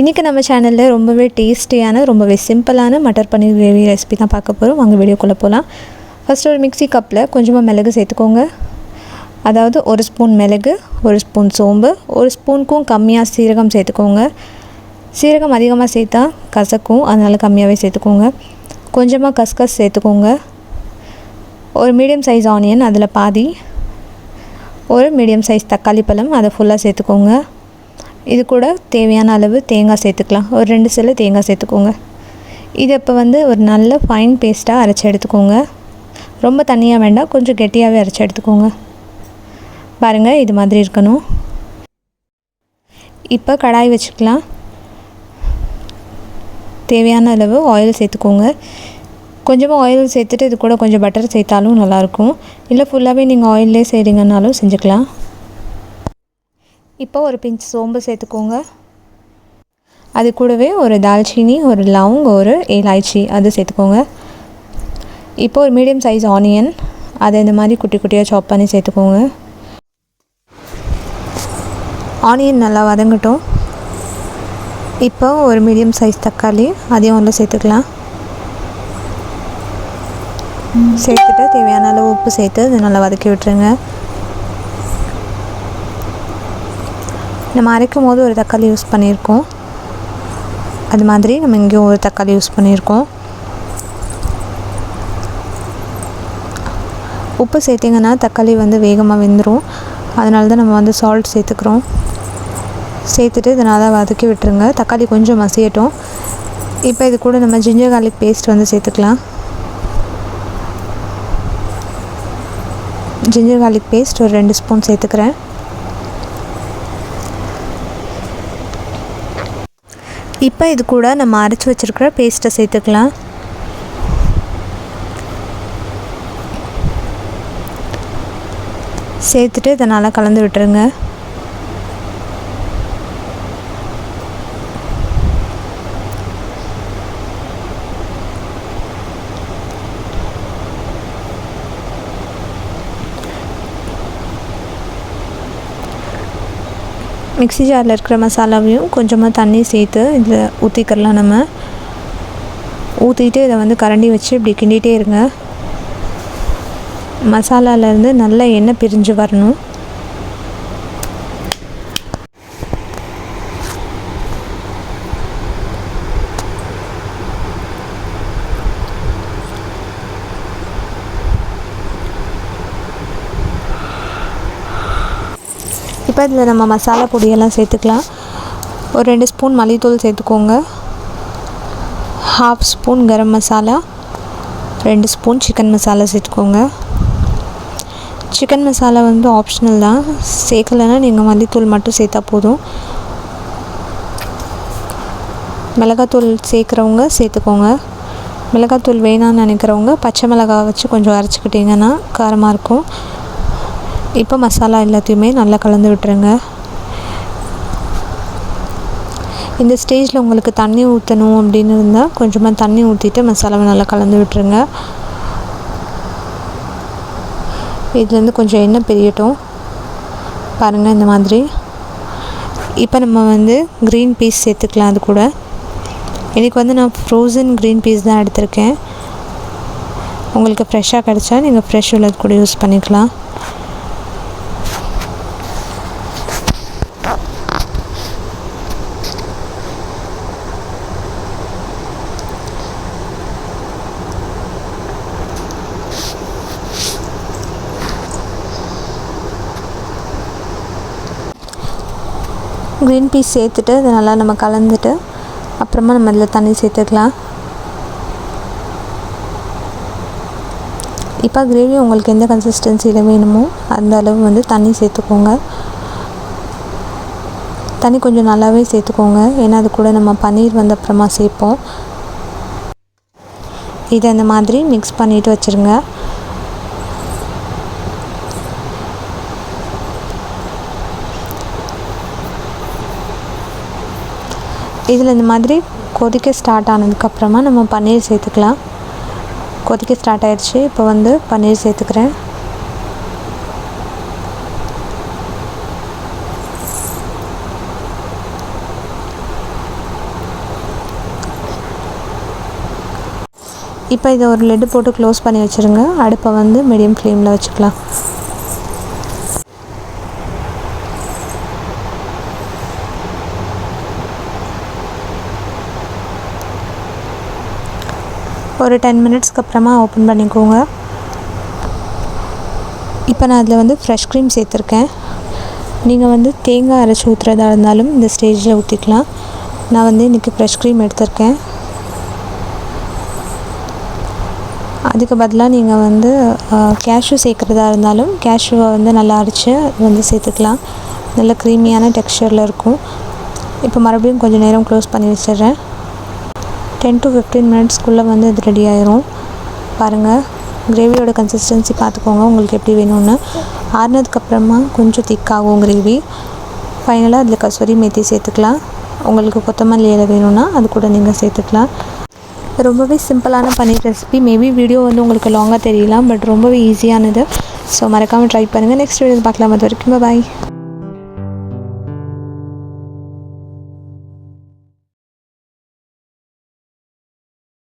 இன்றைக்கி நம்ம சேனலில் ரொம்பவே டேஸ்டியான ரொம்பவே சிம்பிளான மட்டர் பன்னீர் கிரேவி ரெசிபி தான் பார்க்க போகிறோம் வாங்க வீடியோக்குள்ளே போகலாம் ஃபஸ்ட்டு ஒரு மிக்ஸி கப்பில் கொஞ்சமாக மிளகு சேர்த்துக்கோங்க. அதாவது ஒரு ஸ்பூன் மிளகு ஒரு ஸ்பூன் சோம்பு ஒரு ஸ்பூனுக்கும் கம்மியாக சீரகம் சேர்த்துக்கோங்க. சீரகம் அதிகமாக சேர்த்தா கசக்கும். அதனால் கம்மியாகவே சேர்த்துக்கோங்க. கொஞ்சமாக கஸ்கஸ் சேர்த்துக்கோங்க. ஒரு மீடியம் சைஸ் ஆனியன் அதில் பாதி. ஒரு மீடியம் சைஸ் தக்காளி பழம் அதை ஃபுல்லாக சேர்த்துக்கோங்க. இது கூட தேவையான அளவு தேங்காய் சேர்த்துக்கலாம். ஒரு ரெண்டு சில தேங்காய் சேர்த்துக்கோங்க. இது இப்போ வந்து ஒரு நல்ல ஃபைன் பேஸ்ட்டாக அரைச்சி எடுத்துக்கோங்க. ரொம்ப தண்ணியாக வேண்டாம் கொஞ்சம் கெட்டியாகவே அரைச்சி எடுத்துக்கோங்க. பாருங்கள் இது மாதிரி இருக்கணும். இப்போ கடாய் வச்சுக்கலாம். தேவையான அளவு ஆயில் சேர்த்துக்கோங்க. கொஞ்சமாக ஆயில் சேர்த்துட்டு இது கூட கொஞ்சம் பட்டர் சேர்த்தாலும் நல்லாயிருக்கும். இல்லை ஃபுல்லாகவே நீங்கள் ஆயிலே செய்கிறீங்கன்னாலும் செஞ்சுக்கலாம். இப்போ ஒரு பிஞ்ச் சோம்பு சேர்த்துக்கோங்க. அது கூடவே ஒரு தால்ச்சீனி ஒரு லவங் ஒரு ஏலாய்ச்சி அது சேர்த்துக்கோங்க. இப்போ ஒரு மீடியம் சைஸ் ஆனியன் அதை இந்த மாதிரி குட்டி குட்டியாக சாப் பண்ணி சேர்த்துக்கோங்க. ஆனியன் நல்லா வதங்கட்டும். இப்போ ஒரு மீடியம் சைஸ் தக்காளி அதையும் உள்ள சேர்த்துக்கலாம். சேர்த்துட்டு தேவையான அளவு உப்பு சேர்த்து இது நல்லா வதக்கி விட்டுருங்க. நம்ம அரைக்கும் போது ஒரு தக்காளி யூஸ் பண்ணியிருக்கோம். அது மாதிரி நம்ம இங்கேயும் ஒரு தக்காளி யூஸ் பண்ணியிருக்கோம். உப்பு சேர்த்திங்கன்னா தக்காளி வந்து வேகமாக வெந்துடும் அதனால தான் நம்ம வந்து சால்ட் சேர்த்துக்கிறோம். சேர்த்துட்டு இதை நல்லா வதக்கி விட்டுருங்க. தக்காளி கொஞ்சம் மசியட்டும். இப்போ இது கூட நம்ம ஜிஞ்சர் கார்லிக் பேஸ்ட் வந்து சேர்த்துக்கலாம். ஜிஞ்சர் கார்லிக் பேஸ்ட் ஒரு ரெண்டு ஸ்பூன் சேர்த்துக்கிறேன். இப்போ இது கூட நம்ம அரைச்சி வச்சுருக்கிற பேஸ்ட்டை சேர்த்துக்கலாம். சேர்த்துட்டு இதை நல்லா கலந்து விட்டுருங்க. மிக்ஸி ஜாரில் இருக்கிற மசாலாவையும் கொஞ்சமாக தண்ணி சேர்த்து இதில் ஊற்றிக்கிறலாம் நம்ம. ஊற்றிட்டு இதை வந்து கரண்டி வச்சு இப்படி கிண்டிகிட்டே இருங்க. மசாலாலேருந்து நல்ல எண்ணெய் பிரிஞ்சு வரணும். இப்போ இதில் நம்ம மசாலா பொடியெல்லாம் சேர்த்துக்கலாம். ஒரு ரெண்டு ஸ்பூன் மல்லித்தூள் சேர்த்துக்கோங்க. Half spoon garam masala. ரெண்டு ஸ்பூன் சிக்கன் மசாலா சேர்த்துக்கோங்க. சிக்கன் மசாலா வந்து ஆப்ஷனல் தான். சேர்க்கலைன்னா நீங்கள் மல்லித்தூள் மட்டும் சேர்த்தா போதும். மிளகாத்தூள் சேர்க்குறவங்க சேர்த்துக்கோங்க. மிளகாத்தூள் வேணான்னு நினைக்கிறவங்க பச்சை மிளகா வச்சு கொஞ்சம் அரைச்சிக்கிட்டிங்கன்னா காரமாக இருக்கும். இப்போ மசாலா எல்லாத்தையுமே நல்லா கலந்து விட்டுருங்க. இந்த ஸ்டேஜில் உங்களுக்கு தண்ணி ஊற்றணும் அப்படின்னு இருந்தால் கொஞ்சமாக தண்ணி ஊற்றிட்டு மசாலாவை நல்லா கலந்து விட்டுருங்க. இதுலேருந்து கொஞ்சம் எண்ணெய் பெரியட்டும். பாருங்கள் இந்த மாதிரி. இப்போ நம்ம வந்து க்ரீன் பீஸ் சேர்த்துக்கலாம் அது கூட. இன்றைக்கி வந்து நான் ஃப்ரோசன் க்ரீன் பீஸ் தான் எடுத்திருக்கேன். உங்களுக்கு ஃப்ரெஷ்ஷாக கிடச்சா நீங்கள் ஃப்ரெஷ் உள்ளது கூட யூஸ் பண்ணிக்கலாம். க்ரீன் பீஸ் சேர்த்துட்டு அதை நல்லா நம்ம கலந்துட்டு அப்புறமா நம்ம அதில் தண்ணி சேர்த்துக்கலாம். இப்போ கிரேவி உங்களுக்கு எந்த கன்சிஸ்டன்சியில் வேணுமோ அந்த அளவு வந்து தண்ணி சேர்த்துக்கோங்க. தண்ணி கொஞ்சம் நல்லாவே சேர்த்துக்கோங்க. ஏன்னா அது கூட நம்ம பன்னீர் வந்து அப்புறமா சேர்ப்போம். இதை இந்த மாதிரி மிக்ஸ் பண்ணிவிட்டு வச்சுருங்க. இதில் இந்த மாதிரி கொதிக்க ஸ்டார்ட் ஆனதுக்கப்புறமா நம்ம பன்னீர் சேர்த்துக்கலாம். கொதிக்க ஸ்டார்ட் ஆயிடுச்சு இப்போ வந்து பன்னீர் சேர்த்துக்கிறேன். இப்போ இதை ஒரு லெட்டு போட்டு க்ளோஸ் பண்ணி வச்சுருங்க. அடுப்பை வந்து மீடியம் ஃப்ளேமில் வச்சுக்கலாம். ஒரு டென் மினிட்ஸ்க்கு அப்புறமா ஓப்பன் பண்ணிக்கோங்க. இப்போ நான் அதில் வந்து ஃப்ரெஷ் க்ரீம் சேர்த்துருக்கேன். நீங்கள் வந்து தேங்காய் அரைச்சி ஊற்றுறதா இருந்தாலும் இந்த ஸ்டேஜில் ஊற்றிக்கலாம் நான் வந்து இன்றைக்கி ஃப்ரெஷ் க்ரீம் எடுத்திருக்கேன். அதுக்கு பதிலாக நீங்கள் வந்து கேஷ்யூ சேர்க்குறதா இருந்தாலும் கேஷ்யூவை வந்து நல்லா அரைச்சி வந்து சேர்த்துக்கலாம். நல்ல க்ரீமியான டெக்ஸ்சரில் இருக்கும். இப்போ மறுபடியும் கொஞ்சம் நேரம் க்ளோஸ் பண்ணி வச்சிடுறேன். டென் டு ஃபிஃப்டீன் மினிட்ஸ்க்குள்ளே வந்து இது ரெடி ஆயிரும். பாருங்கள் கிரேவியோட கன்சிஸ்டன்சி பார்த்துக்கோங்க உங்களுக்கு எப்படி வேணும்னு. ஆறுனதுக்கப்புறமா கொஞ்சம் திக்காகும் கிரேவி ஃபைனலாக அதில் கசூரி மேத்தி சேர்த்துக்கலாம். உங்களுக்கு கொத்தமல்லி இலை வேணும்னா அது கூட நீங்கள் சேர்த்துக்கலாம். ரொம்பவே சிம்பிளான பன்னீர் ரெசிபி மேபி வீடியோ வந்து உங்களுக்கு லாங்காக தெரியலாம் பட் ரொம்பவே ஈஸியானது ஸோ மறக்காமல் ட்ரை பண்ணுங்கள் நெக்ஸ்ட் வீடியோ பார்க்கலாம். அது வரைக்கும் பாய்